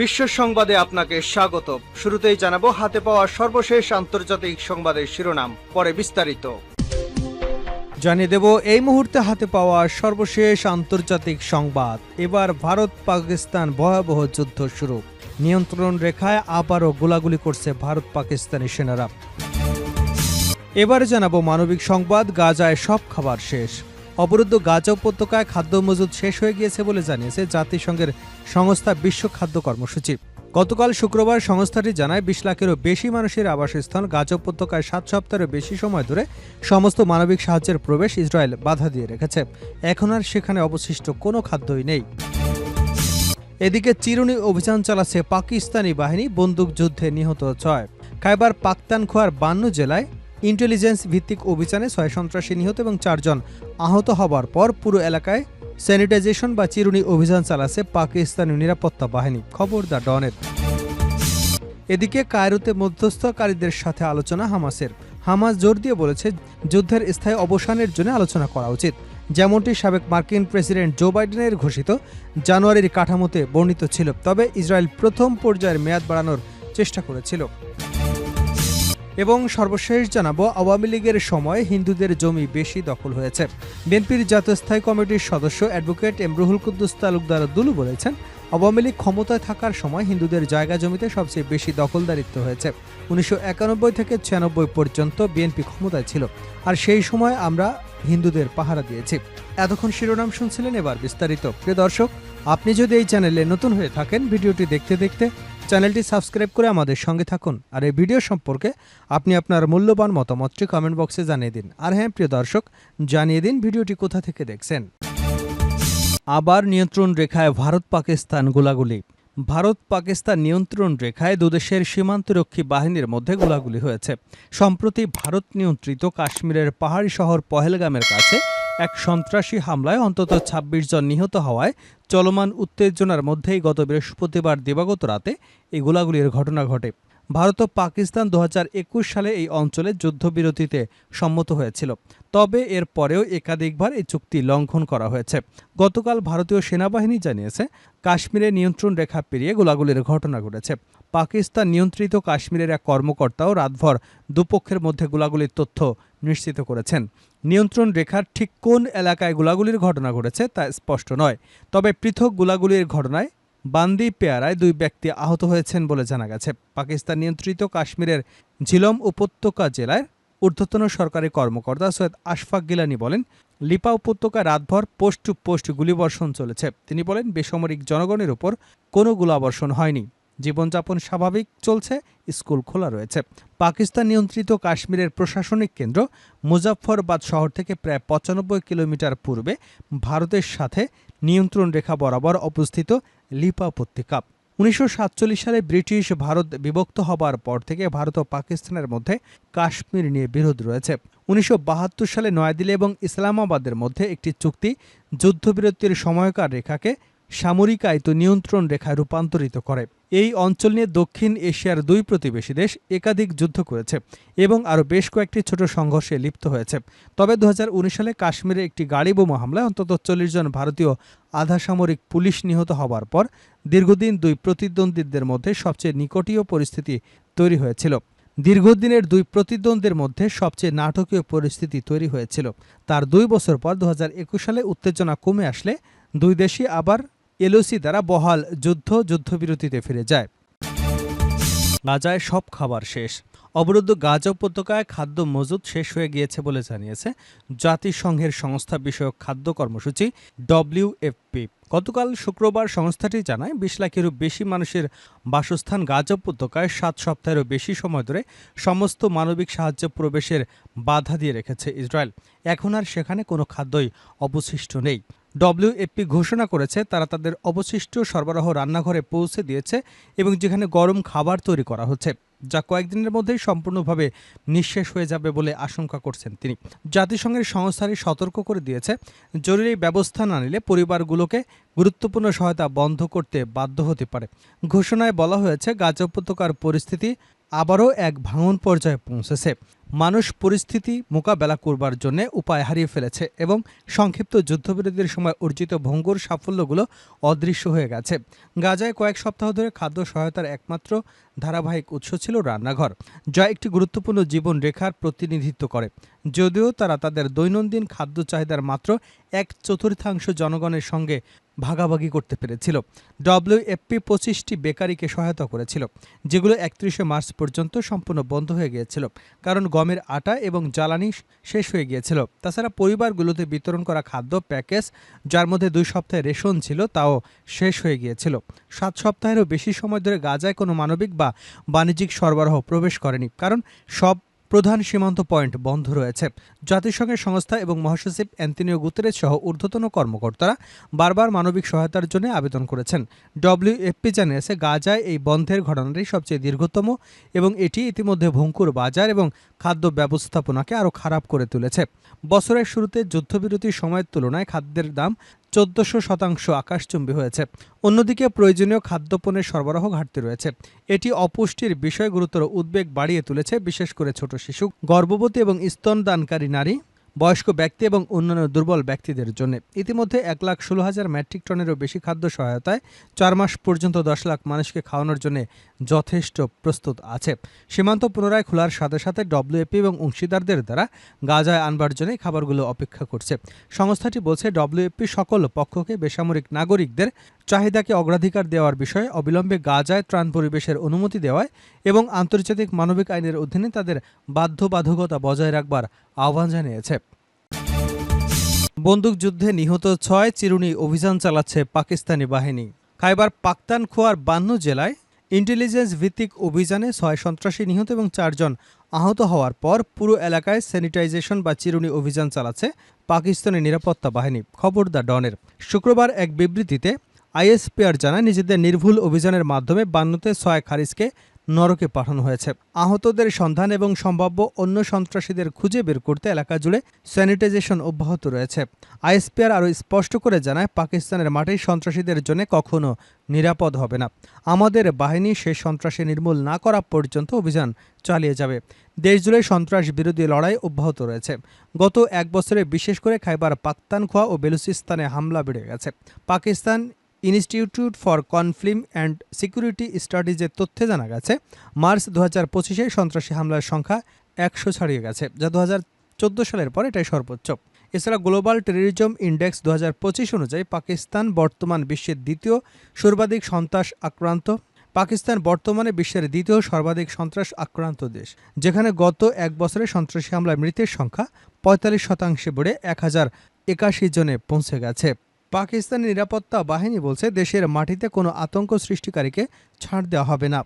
বিশ্ব সংবাদে আপনাকে স্বাগত। শুরুতেই জানাব, হাতে পাওয়া সর্বশেষ আন্তর্জাতিক সংবাদের শিরোনাম, পরে বিস্তারিত। জানিয়ে দেব, এই মুহূর্তে হাতে পাওয়া সর্বশেষ আন্তর্জাতিক সংবাদ। এবার ভারত পাকিস্তান ভয়াবহ যুদ্ধ শুরু। নিয়ন্ত্রণ রেখায় আবারও গোলাগুলি করছে ভারত পাকিস্তানি সেনারা। এবারে জানাব মানবিক সংবাদ, গাজায় সব খাবার শেষ। অবরুদ্ধ গাজা উপত্যকায় খাদ্য মজুদ শেষ হয়ে গিয়েছে বলে জানিয়েছে জাতিসংঘের সংস্থা বিশ্ব খাদ্য কর্মসূচি। গতকাল শুক্রবার সংস্থাটি জানায় বিশ লাখেরও বেশি মানুষের আবাসস্থল গাজা উপত্যকায় সাত সপ্তাহেরও বেশি সময় ধরে সমস্ত মানবিক সাহায্যের প্রবেশ ইসরায়েল বাধা দিয়ে রেখেছে। এখন আর সেখানে অবশিষ্ট কোনো খাদ্যই নেই। এদিকে চিরুনি অভিযান চালাচ্ছে পাকিস্তানি বাহিনী, বন্দুকযুদ্ধে নিহত ছয়। খাইবার পাক্তানখোয়ার বান্ন জেলায় ইন্টেলিজেন্স ভিত্তিক অভিযানে ছয় সন্ত্রাসী নিহত এবং চারজন আহত হবার পর পুরো এলাকায় স্যানিটাইজেশন বা চিরুনি অভিযান চালাচ্ছে পাকিস্তানি নিরাপত্তা বাহিনী। খবর দ্য ডনের। এদিকে কায়রোতে মধ্যস্থকারীদের সাথে আলোচনা হামাসের। হামাস জোর দিয়ে বলেছে, যুদ্ধের স্থায়ী অবসানের জন্য আলোচনা করা উচিত। যেমনটি সাবেক মার্কিন প্রেসিডেন্ট জো বাইডেনের ঘোষিত, জানুয়ারির কাঠামোতে বর্ণিত ছিল, তবে ইসরায়েল প্রথম পর্যায়ের মেয়াদ বাড়ানোর চেষ্টা করেছিল। এবং সর্বশেষ জানাব, আওয়ামী লীগের সময় হিন্দুদের জমি বেশি দখল হয়েছে। বিএনপির জাতীয় স্থায়ী কমিটির সদস্য অ্যাডভোকেট এমরুহুল কুদ্দুস তালুকদার দুলু বলেছেন, আওয়ামী লীগ ক্ষমতায় থাকার সময় হিন্দুদের জায়গা জমিতে সবচেয়ে বেশি দখলদারিত্ব হয়েছে। উনিশশো একানব্বই থেকে ছিয়ানব্বই পর্যন্ত বিএনপি ক্ষমতায় ছিল, আর সেই সময় আমরা হিন্দুদের পাহারা দিয়েছি। এতক্ষণ শিরোনাম শুনছিলেন এবার বিস্তারিত। প্রিয় দর্শক, আপনি যদি এই চ্যানেলে নতুন হয়ে থাকেন, ভিডিওটি দেখতে দেখতে চ্যানেলটি সাবস্ক্রাইব করে আমাদের সঙ্গে থাকুন। আর এই ভিডিও সম্পর্কে আপনি আপনার মূল্যবান মতামতটি কমেন্ট বক্সে জানিয়ে দিন। আর হ্যাঁ প্রিয় দর্শক, জানিয়ে দিন ভিডিওটি কোথা থেকে দেখছেন। আবার নিয়ন্ত্রণ রেখায় ভারত পাকিস্তান গোলাগুলি। ভারত পাকিস্তান নিয়ন্ত্রণ রেখায় দুদেশের সীমান্তরক্ষী বাহিনীর মধ্যে গোলাগুলি হয়েছে। সম্প্রতি ভারত নিয়ন্ত্রিত কাশ্মীরের পাহাড়ি শহর পহেলগামের কাছে এক সন্ত্রাসী হামলায় অন্তত ২৬ জন নিহত হওয়ায় চলমান উত্তেজনার মধ্যেই গত বৃহস্পতিবার দিবাগত রাতে এই গোলাগুলির ঘটনা ঘটে। ভারত ও পাকিস্তান দু হাজার একুশ সালে এই অঞ্চলে যুদ্ধবিরতিতে সম্মত হয়েছিল। তবে এর পরেও একাধিকবার এই চুক্তি লঙ্ঘন করা হয়েছে। গতকাল ভারতীয় সেনাবাহিনী জানিয়েছে, কাশ্মীরে নিয়ন্ত্রণ রেখা পেরিয়ে গোলাগুলির ঘটনা ঘটেছে। পাকিস্তান নিয়ন্ত্রিত কাশ্মীরের এক কর্মকর্তাও রাতভর দুপক্ষের মধ্যে গোলাগুলির তথ্য নিশ্চিত করেছেন। নিয়ন্ত্রণ রেখার ঠিক কোন এলাকায় গোলাগুলির ঘটনা ঘটেছে তা স্পষ্ট নয়। তবে পৃথক গোলাগুলির ঘটনায় বান্দি পেয়ারায় দুই ব্যক্তি আহত হয়েছেন বলে জানা গেছে। পাকিস্তান নিয়ন্ত্রিত কাশ্মীরের ঝিলম উপত্যকা জেলায় ঊর্ধ্বতন সরকারি কর্মকর্তা সৈয়দ আশফাক গিলানি বলেন, লিপা উপত্যকায় রাতভর পোস্ট টু পোস্ট গুলিবর্ষণ চলেছে। তিনি বলেন, বেসামরিক জনগণের উপর কোনো গোলাবর্ষণ হয়নি। জীবনযাপন স্বাভাবিক চলছে, স্কুল খোলা রয়েছে। পাকিস্তান নিয়ন্ত্রিত কাশ্মীরের প্রশাসনিক কেন্দ্র মুজাফফরবাদ শহর থেকে প্রায় পঁচানব্বই কিলোমিটার পূর্বে ভারতের সাথে নিয়ন্ত্রণ রেখা বরাবর অবস্থিত লিপা উপত্যকা। উনিশশো সাতচল্লিশ সালে ব্রিটিশ ভারত বিভক্ত হবার পর থেকে ভারত ও পাকিস্তানের মধ্যে কাশ্মীর নিয়ে বিরোধ রয়েছে। উনিশশো বাহাত্তর সালে নয়াদিল্লি এবং ইসলামাবাদের মধ্যে একটি চুক্তি যুদ্ধবিরতির সময়কার রেখাকে সামরিক আয়ত নিয়ন্ত্রণ রেখায় রূপান্তরিত করে। এই অঞ্চল নিয়ে দক্ষিণ এশিয়ার দুই প্রতিবেশী দেশ একাধিক যুদ্ধ করেছে এবং আরও বেশ কয়েকটি ছোট সংঘর্ষে লিপ্ত হয়েছে। তবে দু হাজার উনিশ সালে কাশ্মীরে একটি গাড়ি বোমা হামলায় অন্তত চল্লিশ জন ভারতীয় আধা সামরিক পুলিশ নিহত হবার পর দীর্ঘদিন দুই প্রতিদ্বন্দ্বীদের মধ্যে সবচেয়ে নিকটীয় পরিস্থিতি তৈরি হয়েছিল। দীর্ঘদিনের দুই প্রতিদ্বন্দ্বের মধ্যে সবচেয়ে নাটকীয় পরিস্থিতি তৈরি হয়েছিল। তার দুই বছর পর দু হাজার একুশ সালে উত্তেজনা কমে আসলে দুই দেশই আবার এলওসি দ্বারা বহাল যুদ্ধ যুদ্ধবিরতিতে ফিরে যায়। গাজায় সব খাবার শেষ। অবরুদ্ধ গাজা উপত্যকায় খাদ্য মজুদ শেষ হয়ে গিয়েছে বলে জানিয়েছে জাতিসংঘের সংস্থা বিষয়ক খাদ্য কর্মসূচি ডব্লিউএফপি গতকাল শুক্রবার সংস্থাটি জানায়, বিশ লাখেরও বেশি মানুষের বাসস্থান গাজা উপত্যকায় সাত সপ্তাহেরও বেশি সময় ধরে সমস্ত মানবিক সাহায্য প্রবেশের বাধা দিয়ে রেখেছে ইসরায়েল। এখন আর সেখানে কোনো খাদ্যই অবশিষ্ট নেই। ডব্লিউএফপি ঘোষণা করেছে, তারা তাদের অবশিষ্ট সরবরাহ রান্নাঘরে পৌঁছে দিয়েছে এবং যেখানে গরম খাবার তৈরি করা হচ্ছে, যা কয়েকদিনের মধ্যেই সম্পূর্ণভাবে নিঃশেষ হয়ে যাবে বলে আশঙ্কা করছেন তিনি। জাতিসংঘের সংস্থাটি সতর্ক করে দিয়েছে, জরুরি ব্যবস্থা না নিলে পরিবারগুলোকে গুরুত্বপূর্ণ সহায়তা বন্ধ করতে বাধ্য হতে পারে। ঘোষণায় বলা হয়েছে, গাজা উপত্যকার পরিস্থিতি আবারও এক ভাঙন পর্যায়ে পৌঁছেছে। মানুষ পরিস্থিতি মোকাবেলা করবার জন্য উপায় হারিয়ে ফেলেছে এবং সংক্ষিপ্ত যুদ্ধবিরতির সময় অর্জিত ভঙ্গুর সাফল্যগুলো অদৃশ্য হয়ে গেছে। গাজায় কয়েক সপ্তাহ ধরে খাদ্য সহায়তার একমাত্র ধারাবাহিক উৎস ছিল রান্নাঘর, যা একটি গুরুত্বপূর্ণ জীবন রেখার প্রতিনিধিত্ব করে। যদিও তারা তাদের দৈনন্দিন খাদ্য চাহিদার মাত্র এক চতুর্থাংশ জনগণের সঙ্গে ভাগাভাগি করতে পেরেছিল। ডব্লিউএফপি পঁচিশটি বেকারিকে সহায়তা করেছিল, যেগুলো একত্রিশে মার্চ পর্যন্ত সম্পূর্ণ বন্ধ হয়ে গিয়েছিল, কারণ গমের আটা এবং জ্বালানি শেষ হয়ে গিয়েছিল। তাছাড়া পরিবারগুলোতে বিতরণ করা খাদ্য, প্যাকেজ, যার মধ্যে দুই সপ্তাহে রেশন ছিল, তাও শেষ হয়ে গিয়েছিল। সাত সপ্তাহেরও বেশি সময় ধরে গাজায় কোনো মানবিক বা বাণিজ্যিক সরবরাহ প্রবেশ করেনি, কারণ সব প্রধান সীমান্ত পয়েন্ট বন্ধ রয়েছে। জাতিসংঘের সংস্থা এবং মহাসচিব অ্যান্টনিও গুতেরেস সহ ঊর্ধ্বতন কর্মকর্তারা বারবার মানবিক সহায়তার জন্য আবেদন করেছেন। ডব্লিউএফপি জানিয়েছে, গাজায় এই বন্ধের ঘটনাটি সবচেয়ে দীর্ঘতম এবং এটি ইতিমধ্যে ভঙ্কুর বাজার এবং খাদ্য ব্যবস্থাপনাকে আরও খারাপ করে তুলেছে। বছরের শুরুতে যুদ্ধবিরতির সময়ের তুলনায় খাদ্যের দাম চোদ্দশো শতাংশ আকাশচুম্বী হয়েছে। অন্যদিকে প্রয়োজনীয় খাদ্যপণের সরবরাহ ঘাটতি রয়েছে। এটি অপুষ্টির বিষয় গুরুতর উদ্বেগ বাড়িয়ে তুলেছে, বিশেষ করে ছোট শিশু, গর্ভবতী এবং স্তনদানকারী নারী। বয়স্ক ব্যক্তি এবং অন্যান্য দুর্বল ব্যক্তিদের জন্য। ইতিমধ্যে এক লাখ ষোলো হাজার মেট্রিক টনেরও বেশি খাদ্য সহায়তায় চার মাস পর্যন্ত দশ লাখ মানুষকে খাওয়ানোর জন্য যথেষ্ট প্রস্তুত আছে। সীমান্ত পুনরায় খোলার সাথে সাথে ডব্লিউএপি এবং অংশীদারদের দ্বারা গাজায় আনবার জন্য খাবারগুলো অপেক্ষা করছে। সংস্থাটি বলছে, ডব্লিউএপি সকল পক্ষকে বেসামরিক নাগরিকদের চাহিদাকে অগ্রাধিকার দেওয়ার বিষয়ে অবিলম্বে গাজায় ত্রাণ পরিবেশের অনুমতি দেওয়ায় এবং আন্তর্জাতিক মানবিক আইনের অধীনে তাদের বাধ্যবাধকতা বজায় রাখবার আহ্বান জানিয়েছে। বন্দুকযুদ্ধে নিহত ছয় চিরুনি অভিযান চালাচ্ছে পাকিস্তানি বাহিনী। খাইবার পাক্তানখোয়ার বান্ন জেলায় ইন্টেলিজেন্স ভিত্তিক অভিযানে ছয় সন্ত্রাসী নিহত এবং চারজন আহত হওয়ার পর পুরো এলাকায় স্যানিটাইজেশন বা চিরুনি অভিযান চালাচ্ছে পাকিস্তানি নিরাপত্তা বাহিনী খবর দ্য ডনের। শুক্রবার এক বিবৃতিতে আইএসপিআর জানায়, নিজেদের নির্ভুল অভিযানের মাধ্যমে বান্নতে ছয় খারিজকে নরকে পাঠানো হয়েছে। আহতদের সন্ধান এবং সম্ভাব্য অন্য সন্ত্রাসীদের খুঁজে বের করতে এলাকা জুড়ে স্যানিটাইজেশন অব্যাহত রয়েছে। আইএসপিআর আরও স্পষ্ট করে জানায়, পাকিস্তানের মাঠে সন্ত্রাসীদের জন্য কখনো নিরাপদ হবে না। আমাদের বাহিনী সেই সন্ত্রাসী নির্মূল না করা পর্যন্ত অভিযান চালিয়ে যাবে। দেশজুড়ে সন্ত্রাস বিরোধী লড়াই অব্যাহত রয়েছে। গত এক বছরে বিশেষ করে খাইবার পাক্তানখোয়া ও বেলুচিস্তানে হামলা বেড়ে গেছে। Pakistan institute for conflict and security স্টাডিজের তথ্যে জানা গেছে, মার্চ দু হাজার পঁচিশে সন্ত্রাসী হামলার সংখ্যা একশো ছাড়িয়ে গেছে, যা দু হাজার চোদ্দ সালের পর এটাই সর্বোচ্চ। এছাড়া গ্লোবাল টেররিজম ইন্ডেক্স দু হাজার পঁচিশ অনুযায়ী পাকিস্তান বর্তমান বিশ্বের দ্বিতীয় সর্বাধিক সন্ত্রাস আক্রান্ত। পাকিস্তান বর্তমানে বিশ্বের দ্বিতীয় সর্বাধিক সন্ত্রাস আক্রান্ত দেশ, যেখানে গত এক বছরে সন্ত্রাসী হামলায় মৃতের সংখ্যা পঁয়তাল্লিশ শতাংশে বেড়ে এক হাজার একাশি জনে পৌঁছে গেছে। পাকিস্তানি নিরাপত্তা বাহিনী বলছে দেশের মাটিতে কোনো আতঙ্ক সৃষ্টিকারীকে ছাড় দেওয়া হবে না।